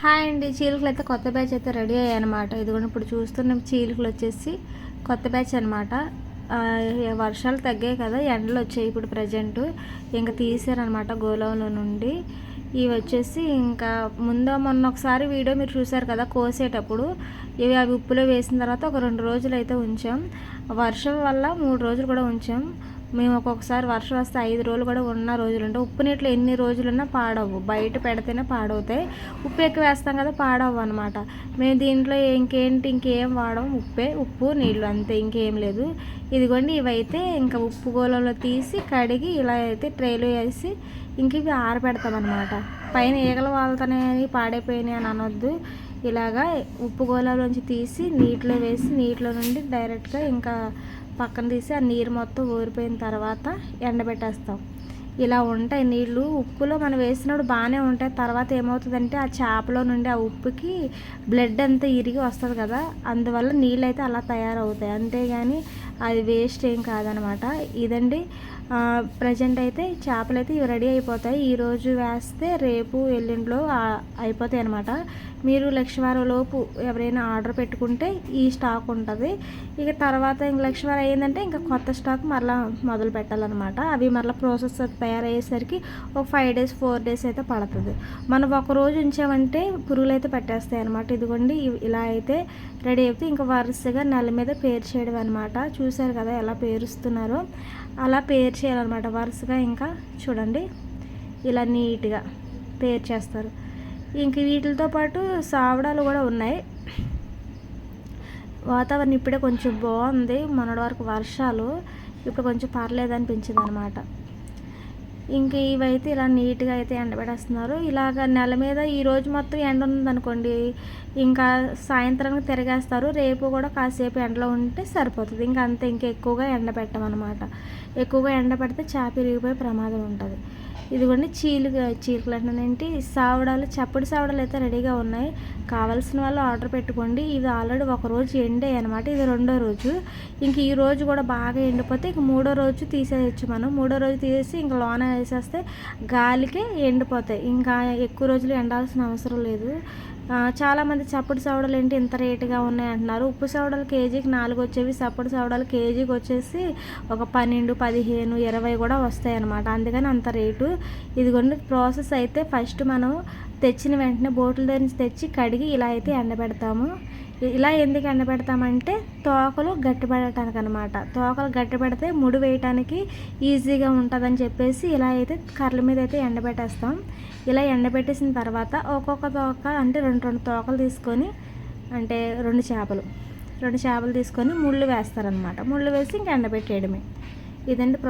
Hi అండి. చీలికలు అయితే కొత్త బ్యాచ్ అయితే రెడీ అయ్యాయి అనమాట ఇదిగోండి ఇప్పుడు చూస్తున్న చీలికలు వచ్చేసి కొత్త బ్యాచ్ అనమాట వర్షాలు తగ్గాయి కదా ఎండలు వచ్చాయి ఇప్పుడు ప్రజెంట్. ఇంకా తీసారనమాట గోలంలో నుండి. ఇవి వచ్చేసి ఇంకా ముందు మొన్న ఒకసారి వీడియో మీరు చూసారు కదా కోసేటప్పుడు. ఇవి అవి ఉప్పులో వేసిన తర్వాత ఒక రెండు రోజులు అయితే ఉంచాం. వర్షం వల్ల మూడు రోజులు కూడా ఉంచాం. మేము ఒక్కొక్కసారి వర్షం వస్తే ఐదు రోజులు కూడా ఉన్న రోజులు ఉంటాయి. ఉప్పు నీటిలో ఎన్ని రోజులున్నా పాడవు. బయట పెడితేనే పాడవుతాయి. ఉప్పు ఎక్కువ వేస్తాం కదా పాడవు అనమాట మేము దీంట్లో ఇంకేంటి ఇంకేం వాడము? ఉప్పే ఉప్పు నీళ్ళు అంతే ఇంకేం లేదు. ఇదిగోండి ఇవైతే ఇంకా ఉప్పు గోళంలో తీసి కడిగి ఇలా అయితే ట్రైలో వేసి ఇంక ఇవి ఆరబెడతామన్నమాట పైన ఈగలు వాళ్ళతోనే పాడైపోయినాయి అని అనొద్దు. ఇలాగా ఉప్పు గోళంలోంచి తీసి నీటిలో వేసి నీటిలో నుండి డైరెక్ట్గా ఇంకా పక్కన తీసి ఆ నీరు మొత్తం ఊరిపోయిన తర్వాత ఎండబెట్టేస్తాం. ఇలా ఉంటాయి నీళ్ళు. ఉప్పులో మనం వేసినప్పుడు బాగానే ఉంటాయి. తర్వాత ఏమవుతుందంటే ఆ చేపలో నుండి ఆ ఉప్పుకి బ్లడ్ అంతా ఇరిగి వస్తుంది కదా అందువల్ల నీళ్ళు అయితే అలా తయారవుతాయి. అంతేగాని అది వేస్ట్ ఏం కాదనమాట. ఇదండి ప్రజెంట్ అయితే చేపలు అయితే ఇవి రెడీ అయిపోతాయి. ఈరోజు వేస్తే రేపు ఎల్లుండిలో అయిపోతాయి అనమాట. మీరు లక్షవారం లోపు ఎవరైనా ఆర్డర్ పెట్టుకుంటే ఈ స్టాక్ ఉంటుంది. ఇక తర్వాత ఇంక లక్షవారం అయ్యిందంటే ఇంకా కొత్త స్టాక్ మరలా మొదలు పెట్టాలన్నమాట. అవి మరలా ప్రాసెస్ తయారయ్యేసరికి ఒక ఫైవ్ డేస్ ఫోర్ డేస్ అయితే పడుతుంది. మనం ఒక రోజు ఉంచామంటే పురుగులు అయితే పెట్టేస్తాయి అనమాట. ఇదిగోండి ఇలా అయితే రెడీ అయితే ఇంకా వరుసగా నెల మీద పేరు చేయడం అనమాట చూ చూసారు కదా ఎలా పేరుస్తున్నారో అలా పేరు చేయాలన్నమాట. వరుసగా ఇంకా చూడండి. ఇలా నీట్గా పేరు చేస్తారు. ఇంక వీటితో పాటు సావడాలు కూడా ఉన్నాయి. వాతావరణం ఇప్పుడే కొంచెం బాగుంది. మొన్నటి వరకు వర్షాలు ఇప్పుడు కొంచెం పర్లేదు అనిపించింది అనమాట ఇంక ఇవైతే ఇలా నీట్గా అయితే ఎండబెట్టేస్తున్నారు ఇలాగ నెల మీద ఈ రోజు మొత్తం ఎండ ఉందనుకోండి ఇంకా సాయంత్రానికి తిరగేస్తారు. రేపు కూడా కాసేపు ఎండలో ఉంటే సరిపోతుంది. ఇంకా అంతే ఇంకా ఎక్కువగా ఎండ పెట్టమన్నమాట ఎక్కువగా ఎండ పెడితే చేప ఇరిగిపోయే ప్రమాదం ఉంటుంది. ఇదిగోండి చీలు చీలికలు ఏంటి? సావడాలు చప్పటి సావడాలు అయితే రెడీగా ఉన్నాయి. కావాల్సిన వాళ్ళు ఆర్డర్ పెట్టుకోండి. ఇది ఆల్రెడీ ఒక రోజు ఎండే అనమాట ఇది రెండో రోజు. ఇంక ఈ రోజు కూడా బాగా ఎండిపోతే ఇంక మూడో రోజు తీసేయచ్చు మనం. మూడో రోజు తీసేసి ఇంక లోన వేసేస్తే గాలికి ఎండిపోతాయి. ఇంకా ఎక్కువ రోజులు ఎండాల్సిన అవసరం లేదు. చాలామంది చప్పుడు సవడలు ఏంటి ఇంత రేటుగా ఉన్నాయి అంటున్నారు. ఉప్పు సవడలు కేజీకి నాలుగు వచ్చేవి చప్పుడు సవడలు కేజీకి వచ్చేసి ఒక పన్నెండు పదిహేను ఇరవై కూడా వస్తాయి అన్నమాట. అందుకని అంత రేటు. ఇదిగోండి ప్రాసెస్ అయితే ఫస్ట్ మనం తెచ్చిన వెంటనే బోట్ల దగ్గర నుంచి తెచ్చి కడిగి ఇలా అయితే ఎండబెడతాము. ఇలా ఎందుకు ఎండబెడతామంటే తోకలు గట్టిపడటానికి అనమాట తోకలు గట్టిపడితే ముడి వేయటానికి ఈజీగా ఉంటుందని చెప్పేసి ఇలా అయితే కర్రల మీద అయితే ఎండబెట్టేస్తాం. ఇలా ఎండబెట్టేసిన తర్వాత ఒక్కొక్క తోక అంటే రెండు రెండు తోకలు తీసుకొని అంటే రెండు చేపలు రెండు చేపలు తీసుకొని ముళ్ళు వేస్తారనమాట. ముళ్ళు వేసి ఇంక ఎండబెట్టేయడమే. ఇదండి